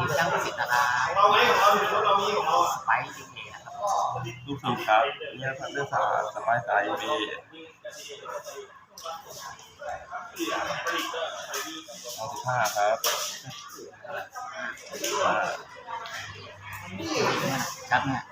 ครับทีมช่างประสิทธิ์นะครับเราไหมของเราถือว่าเรามีของเราสไปซ์ยูเคนะครับลูกศิษย์ครับเนี่ยพัฒนาศาสตร์สบายใจมีเอาสิบห้าครับอ่าครับเนี่ย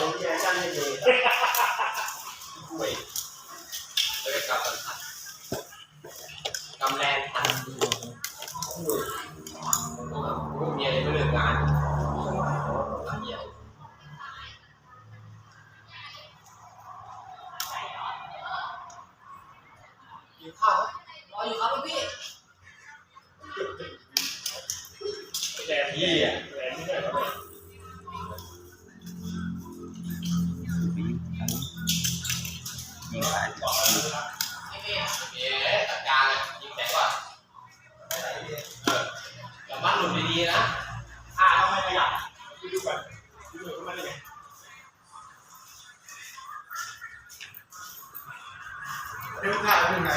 เลยที่อาจารย์ให้เลยคุยแล้วก็กลับกันทันกำแรงทันมีอะไรไม่เลิกงานทำเยอะกินข้าวรออยู่ครับลูกพี่แรงที่อะ ก่อนดูก่อนว่ามันเป็นไงเรื่องข้าวถึงไห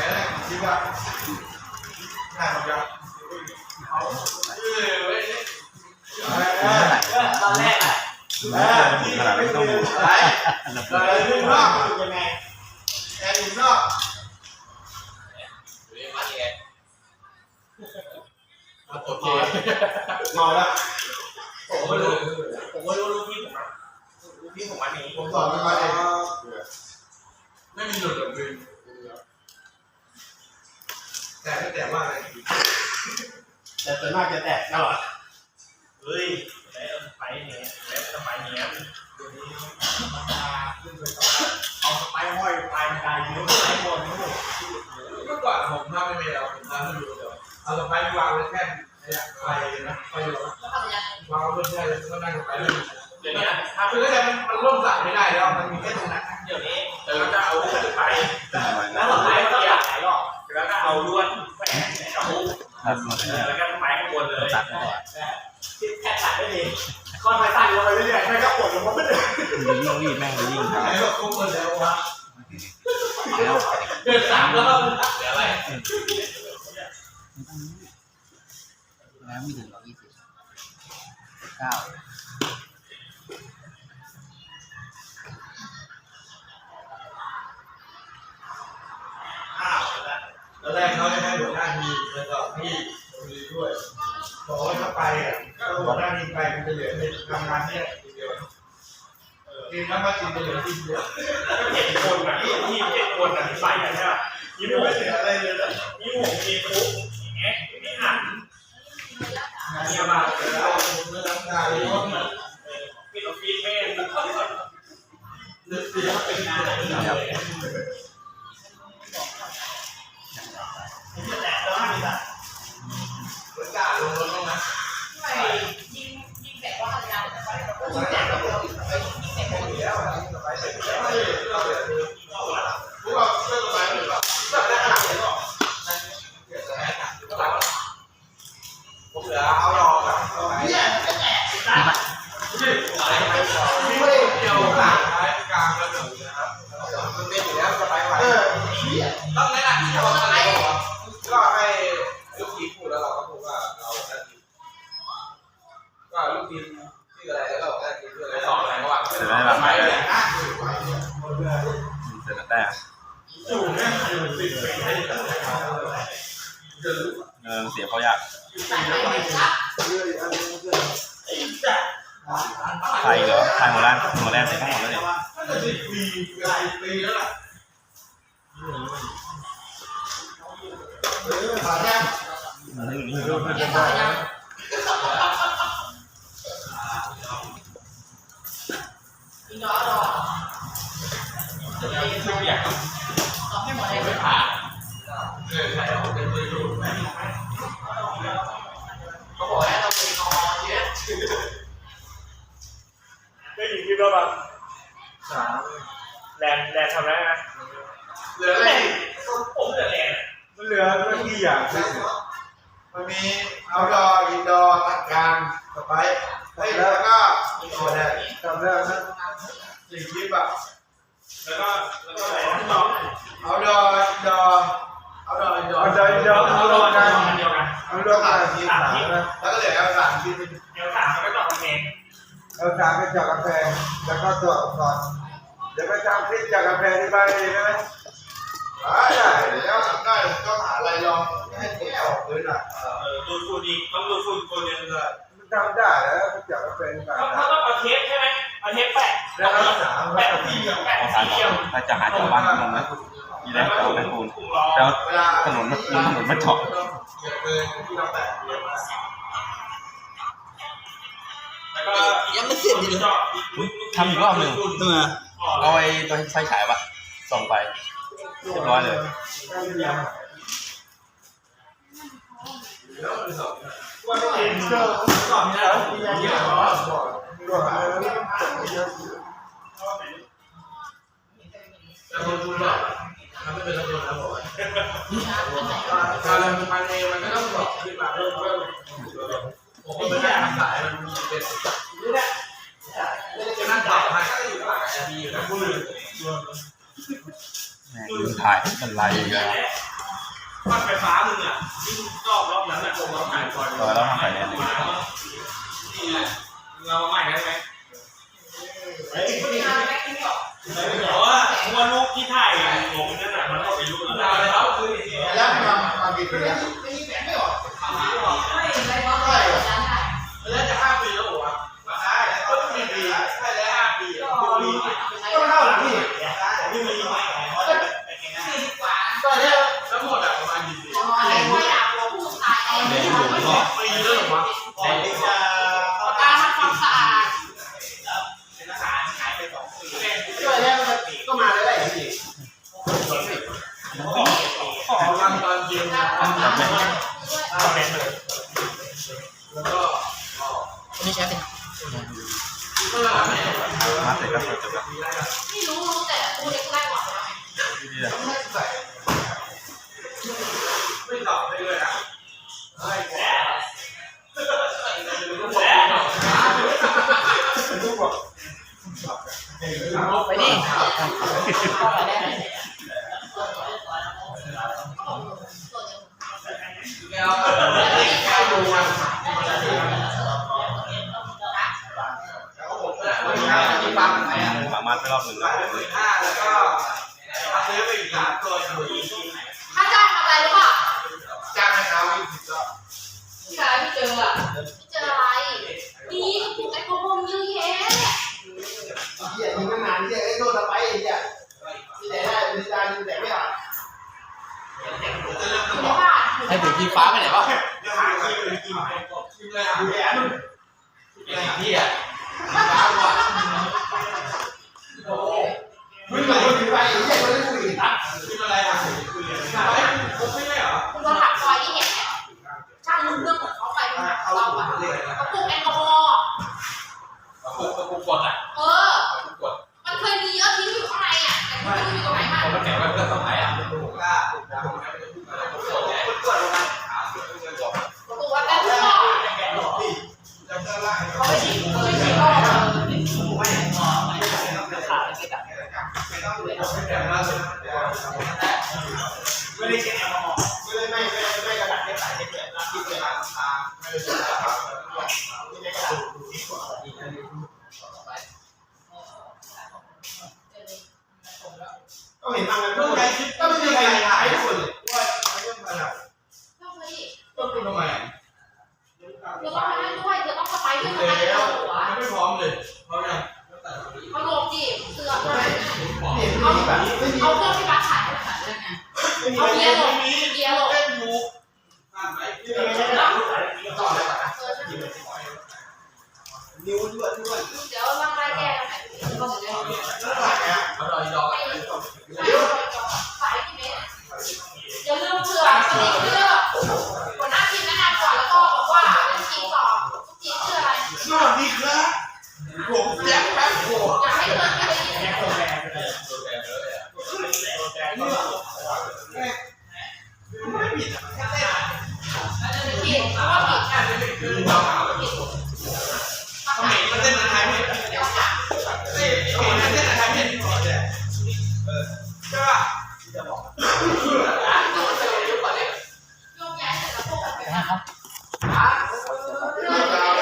เฮ้ยแล้วไปเนี่ยแล้วสมัยเนี้ยเอาไปห้อยปลายมันได้เยอะไปหมดทั้งหมดเมื่อก่อนผมทำไม่เป็นแล้วผมทำให้ดูเดี๋ยวเอาไปวางไว้แค่เนี่ยไฟนะไฟอยู่แล้วทำยังไงวางไว้แค่แล้วก็นั่งไปเรื่อยเดี๋ยวนี้ถ้าคือแล้วมันล่มสั่ไม่ได้แล้วมันมีแค่ตรงนั้นเดี๋ยวนี้เออจะเอาไปแล้วสไปก็อยากไหนหรอกแล้วก็เอาล้วนแฝงกับมุกแล้วก็ไปข้างบนเลย ยิงลูกรีบแม่งยิงครับไอ้พวกคุ้มคแล้ววะแล้วๆเดินสามแล้วก็เหลืออะไรแล้วไม่ถึงร้อยยี่สิบเก้าแล้วแรกเขาจะให้หัวหน้า ทีมทั้งมาทีมจะเหลือทีมเดียวเจ็ดคนอะที่ที่เจ็ดคนอะที่ใส่อะใช่ป่ะยี่ไม่หกเหลืออะไรเลยนะยี่หกมีฟุ๊กแอ๊กมีหันเนี่ยมาแล้วเรื่องงาเลยว่ามีออฟฟิศแม่เรื่อเสียเป็นงานเลย ไม่เกี่ยวกับท้ายกลางแล้วหนึ่งนะครับมันเป็นอยู่แล้วสไปไว้ต้องแนะนำที่ทำอะไรก็ให้ลูกทีมพูดแล้วเราก็พูดว่าเราได้ทีมก็ลูกทีมที่อะไรแล้วเราได้ทีมเพื่ออะไรสองอะไรระหว่างเสร็จแล้วนะครับไปเลยนเสร็จแล้วแต่สูงเนี่ยติดไปให้เงินเสียเขาอยากใส่ ไปหมดละไทยเหรอไทยหมดแล้วหมดแล้วเสร็จทั้งหมดแล้วเนี่ยน่าจะสิบปีเกือบสิบปีแล้วล่ะเออผ่านยังนี่นี่เดี๋ยวต่อยัง อย่างมันมีเอาดออินดอร์ตัดกลางสไปเฮ้ยแล้วก็อีกคนเนี่ยจำได้ไหมสี่คลิปอะแล้วก็แล้วก็อะไรที่สองเอาดออินดอเอาดออินดอเอาดออินดอเอาดอกันเดียกันเอาเรื่องมาทีสามนแล้วก็เหลือเอาสามคลิปเดี๋ยวสามก็ต่อกันเองเอาสามไปจากกาแฟแล้วก็ตัวก่อนเดี๋ยวไปทำคลิปจากกาแฟที่บ้านเองนะ ได้แล้วทำได้ก็หาอะไรลองให้แก้วพื้นอะเออดูดฝุ่นอีกต้องดูดฝุ่นคนนึงเลยมันทำได้แล้วจากกาแฟที่บ้านเขาเขาต้องเอาเทปใช่ไหมเอาเทปแปะแล้วก็สามแปะที่เดียวแปะเอาทางที่เดียวถ้าจะหาชาวบ้านตรงนั้นมีแรงจะเอาไปปูนถุงล้อแล้วเวลาถนนมันถนนมันเจาะเก็บเงินที่เราแตะเยอะมากแล้วก็ยังไม่เสร็จดีเลยทำอีกรอบหนึ่งเออเอาไอ้ตัวไฟฉายปะส่องไป เรียบร้อยเลยว่าต้องเอ็นเจอร์ก่อนะเยอะมากตัวหาแล้วจะโดนดูหรเรียนะผมการเดินพันเองมันก็ต้องบอกขึ้นมาเพิ่มเพิ่มผมก็ไม่ได้ทำสายมันเป็นนี่แหละจะนั่งต่อพันก็อยู่ข้างหลังไอ้ดีอยู่นะ เลยแม่งลืมถ่ายเป็นไรอีกแล้วบ้านไฟฟ้ามึงอะที่รอบรอบนั้นอะผมเราถ่ายก่อนต่อแล้วทำไปเนี่ยนี่แหละเราใหม่ได้ไหมไม่เอาแม็กซ์ไม่ออกแต่ว่าว่าลูกที่ถ่ายลงนั่นน่ะมันก็เป็นลูกแล้วอะไรเขาคือแล้วมามากี่ปีแล้ว ใส่ไม่ตอบได้เลยนะไอ้แก่ลูกบอกไปดูมันแล้วผมก็ไม่ใช่ที่ปั๊มไหนอะมามาไปรอบหนึ่งหลั ถึงทีฟ้าไปไหนวะจะหาคิวเลยกินไปคิวเลยอะแย่มึงไอ้เหี้ยโอ้มึงกับมึงไปไอ้เหี้ยมันไม่คุยอะคิวอะไรอะคุยอะไรคุยไม่ได้เหรอคุณมาถักซอยที่เห็นเนี่ยช่างมึงเรื่องของเขาไปมันหักเราอะกระปุกแอลกอฮอล์กระปุกกระปุกกดอะ ไม่ต้องเลยไม่แต่มาสุดไม่ได้เช็คแอลกอฮอล์ไม่ได้ไม่ไม่ไม่กระดาษไม่ใส่ไม่เกิดน้ำที่เกิดน้ำตาไม่ได้ใส่ไม่ได้กระดาษที่กดอีกอันนึงก็เห็นทางนั้นด้วยก็ไม่มีใครถ่ายทุกคนเลยว่าไม่องมาถ่ายต้องไปดิต้องคุณทำไม เห็นเขาแบบไม่มีเอาเครื่องที่บ้านขายให้ถ่ายด้วยไงไม่มีเอาไม่เกียร์ลงเกียร์ลงเล่นอยู่อ่นไปที่ไหนไม่ได้ต่อเลยป่ะเออใช่นิ้วด้วยด้วยเดี๋ยวร่างกายแก้กันไหนก็เหมือนเดิมแล้วถ่ายอะเขาลอยดอกไปสายที่เรอย่าลืมเผื่อสติกเกอร์หัวหน้าทีมแนะนำก่อนแล้วก็บอกว่าทีมสองทีมชื่ออะไร สวัสดีครับผมแจ็คแป๊บโผ อยากให้เกินไปเลย แอลกอฮอล์ไปเลยโดนแบนก็ ไม่ ผิดแค่เต้นผิดเพราะว่าผิดค่ะ